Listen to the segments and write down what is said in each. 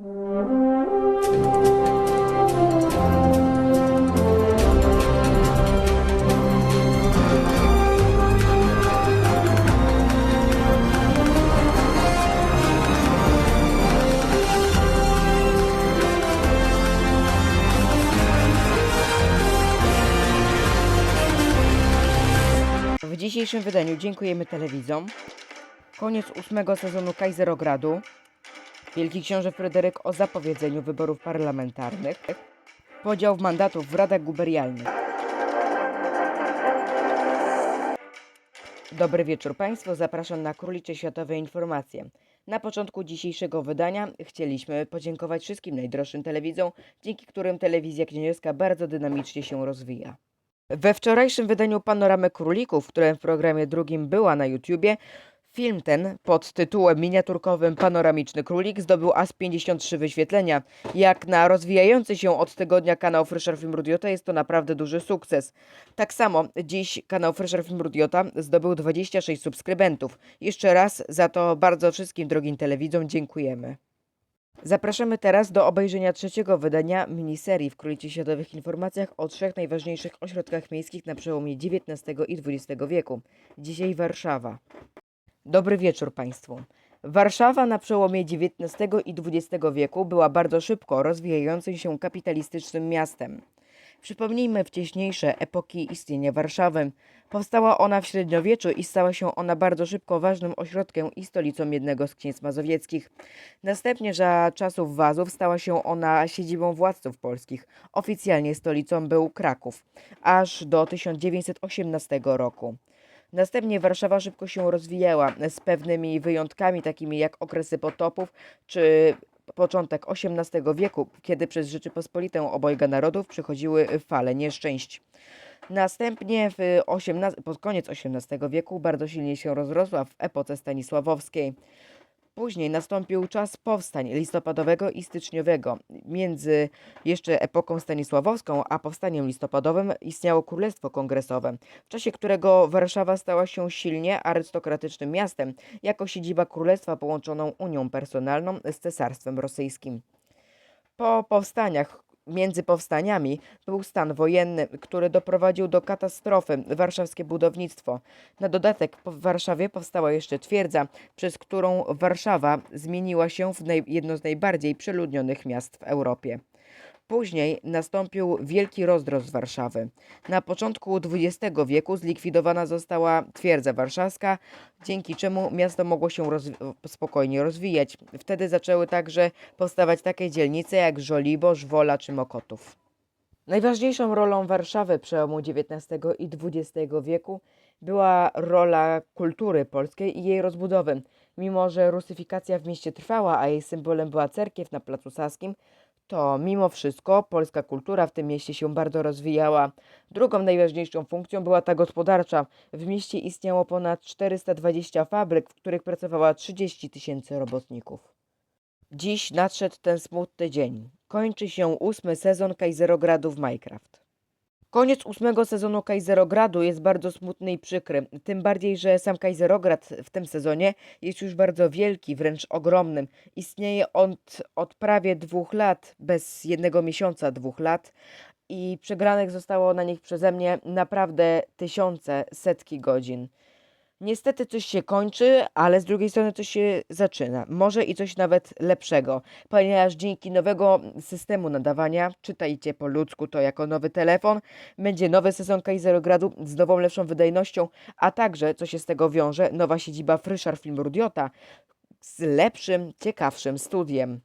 W dzisiejszym wydaniu dziękujemy telewizom. Koniec ósmego sezonu Kajzerogradu. Wielki książę Fryderyk o zapowiedzeniu wyborów parlamentarnych. Podział mandatów w radach gubernialnych. Dobry wieczór Państwu, zapraszam na Królicze Światowe Informacje. Na początku dzisiejszego wydania chcieliśmy podziękować wszystkim najdroższym telewizom, dzięki którym telewizja kniezewska bardzo dynamicznie się rozwija. We wczorajszym wydaniu Panoramy Królików, które w programie drugim była na YouTubie, film ten pod tytułem miniaturkowym Panoramiczny Królik zdobył aż 53 wyświetlenia. Jak na rozwijający się od tygodnia kanał Fresher Film Rudiota jest to naprawdę duży sukces. Tak samo dziś kanał Fresher Film Rudiota zdobył 26 subskrybentów. Jeszcze raz za to bardzo wszystkim drogim telewidzom dziękujemy. Zapraszamy teraz do obejrzenia trzeciego wydania miniserii w Królicie Światowych Informacjach o trzech najważniejszych ośrodkach miejskich na przełomie XIX i XX wieku. Dzisiaj Warszawa. Dobry wieczór Państwu. Warszawa na przełomie XIX i XX wieku była bardzo szybko rozwijającym się kapitalistycznym miastem. Przypomnijmy wcześniejsze epoki istnienia Warszawy. Powstała ona w średniowieczu i stała się ona bardzo szybko ważnym ośrodkiem i stolicą jednego z księstw mazowieckich. Następnie za czasów Wazów stała się ona siedzibą władców polskich. Oficjalnie stolicą był Kraków, aż do 1918 roku. Następnie Warszawa szybko się rozwijała z pewnymi wyjątkami, takimi jak okresy potopów czy początek XVIII wieku, kiedy przez Rzeczypospolitę obojga narodów przychodziły fale nieszczęść. Następnie w XVIII, pod koniec XVIII wieku bardzo silnie się rozrosła w epoce stanisławowskiej. Później nastąpił czas powstań listopadowego i styczniowego. Między jeszcze epoką stanisławowską a powstaniem listopadowym istniało Królestwo Kongresowe, w czasie którego Warszawa stała się silnie arystokratycznym miastem, jako siedziba królestwa połączoną unią personalną z cesarstwem rosyjskim. Po powstaniach, między powstaniami był stan wojenny, który doprowadził do katastrofy warszawskie budownictwo. Na dodatek w Warszawie powstała jeszcze twierdza, przez którą Warszawa zmieniła się w jedno z najbardziej przeludnionych miast w Europie. Później nastąpił wielki rozdrost Warszawy. Na początku XX wieku zlikwidowana została twierdza warszawska, dzięki czemu miasto mogło się rozwi- spokojnie rozwijać. Wtedy zaczęły także powstawać takie dzielnice jak Żoliborz, Wola czy Mokotów. Najważniejszą rolą Warszawy przełomu XIX i XX wieku była rola kultury polskiej i jej rozbudowy. Mimo, że rusyfikacja w mieście trwała, a jej symbolem była cerkiew na Placu Saskim, to mimo wszystko polska kultura w tym mieście się bardzo rozwijała. Drugą najważniejszą funkcją była ta gospodarcza. W mieście istniało ponad 420 fabryk, w których pracowała 30 tysięcy robotników. Dziś nadszedł ten smutny dzień. Kończy się ósmy sezon Kajzerogradu w Minecraft. Koniec ósmego sezonu Kajzerogradu jest bardzo smutny i przykry. Tym bardziej, że sam Kajzerograd w tym sezonie jest już bardzo wielki, wręcz ogromnym. Istnieje on od, od prawie dwóch lat, bez jednego miesiąca dwóch lat. I przegranych zostało na nich przeze mnie naprawdę tysiące, setki godzin. Niestety coś się kończy, ale z drugiej strony coś się zaczyna. Może i coś nawet lepszego, ponieważ dzięki nowego systemu nadawania, czytajcie po ludzku to jako nowy telefon, będzie nowy sezon Kaiserogradu z nową, lepszą wydajnością, a także, co się z tego wiąże, nowa siedziba Fryszar Film Rudiota z lepszym, ciekawszym studiem.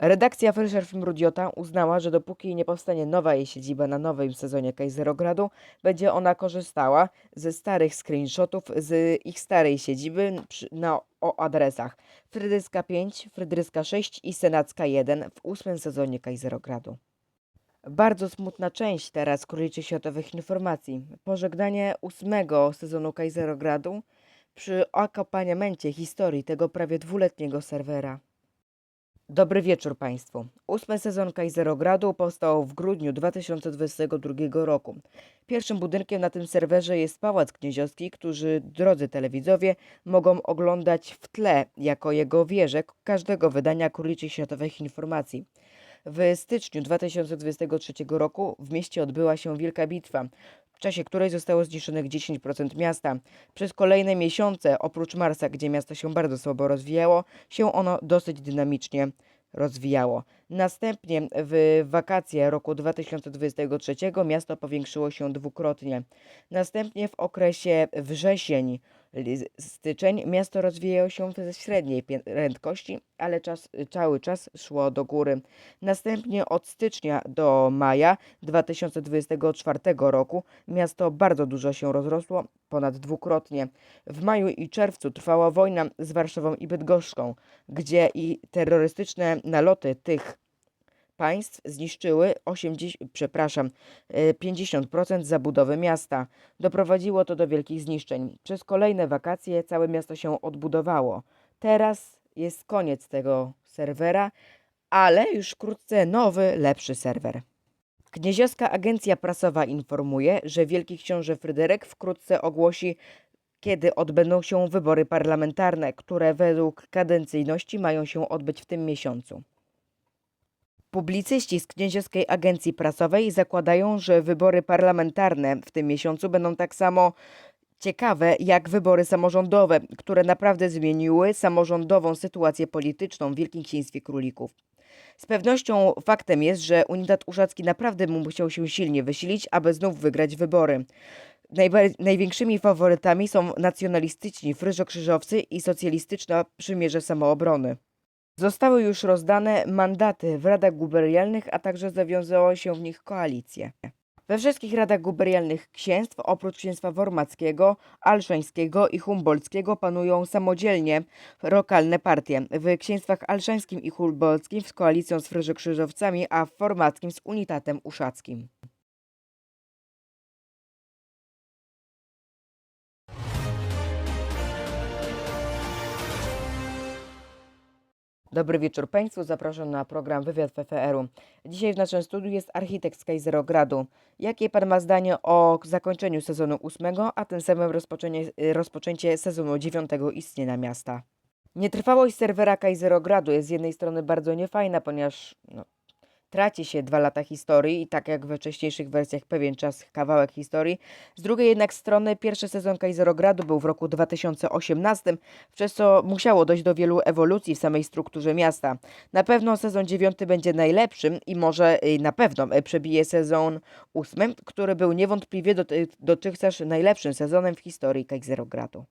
Redakcja Frischer Film Rudiota uznała, że dopóki nie powstanie nowa jej siedziba na nowym sezonie Kaiserogradu, będzie ona korzystała ze starych screenshotów z ich starej siedziby przy, na, o adresach Frydryska 5, Frydryska 6 i Senacka 1 w ósmym sezonie Kaiserogradu. Bardzo smutna część teraz Króliczy Światowych Informacji. Pożegnanie ósmego sezonu Kaiserogradu przy akompaniamencie historii tego prawie dwuletniego serwera. Dobry wieczór Państwu. Ósmy sezon Kaiserogradu powstał w grudniu 2022 roku. Pierwszym budynkiem na tym serwerze jest Pałac Knieziowski, który, drodzy telewidzowie, mogą oglądać w tle jako jego wieżę każdego wydania Króliczych Światowych Informacji. W styczniu 2023 roku w mieście odbyła się wielka bitwa, w czasie której zostało zniszczonych 10% miasta. Przez kolejne miesiące, oprócz Marsa, gdzie miasto się bardzo słabo rozwijało, się ono dosyć dynamicznie rozwijało. Następnie w wakacje roku 2023 miasto powiększyło się dwukrotnie. Następnie w okresie wrzesień styczeń miasto rozwijało się ze średniej prędkości, ale czas, cały czas szło do góry. Następnie od stycznia do maja 2024 roku miasto bardzo dużo się rozrosło, ponad dwukrotnie. W maju i czerwcu trwała wojna z Warszawą i Bydgoszczą, gdzie i terrorystyczne naloty tych państw zniszczyły 80, przepraszam, e, 50% zabudowy miasta. Doprowadziło to do wielkich zniszczeń. Przez kolejne wakacje całe miasto się odbudowało. Teraz jest koniec tego serwera, ale już wkrótce nowy, lepszy serwer. Knieziowska Agencja Prasowa informuje, że Wielki Książę Fryderyk wkrótce ogłosi, kiedy odbędą się wybory parlamentarne, które według kadencyjności mają się odbyć w tym miesiącu. Publicyści z Knieziowskiej Agencji Prasowej zakładają, że wybory parlamentarne w tym miesiącu będą tak samo ciekawe jak wybory samorządowe, które naprawdę zmieniły samorządową sytuację polityczną w Wielkim Księstwie Królików. Z pewnością faktem jest, że Unitat Uszacki naprawdę musiał się silnie wysilić, aby znów wygrać wybory. Najba- największymi faworytami są nacjonalistyczni fryżokrzyżowcy i socjalistyczna przymierze samoobrony. Zostały już rozdane mandaty w radach gubernialnych, a także zawiązało się w nich koalicje. We wszystkich radach gubernialnych księstw, oprócz księstwa wormackiego, alszańskiego i humboldtskiego, panują samodzielnie lokalne partie. W księstwach alszańskim i humboldtskim z koalicją z fryżokrzyżowcami, a w formackim z unitatem uszackim. Dobry wieczór Państwu, zapraszam na program Wywiad PFR-u. Dzisiaj w naszym studiu jest architekt z Kaiserogradu. Jakie Pan ma zdanie o zakończeniu sezonu ósmego, a tym samym rozpoczęcie, rozpoczęcie sezonu dziewiątego istnienia miasta? Nietrwałość serwera Kaiserogradu jest z jednej strony bardzo niefajna, ponieważ no, traci się dwa lata historii i tak jak we wcześniejszych wersjach pewien czas kawałek historii. Z drugiej jednak strony pierwszy sezon Kaiserogradu był w roku 2018, przez co musiało dojść do wielu ewolucji w samej strukturze miasta. Na pewno sezon dziewiąty będzie najlepszym i może y, na pewno y, przebije sezon ósmy, który był niewątpliwie doty- dotychczas najlepszym sezonem w historii Kaiserogradu.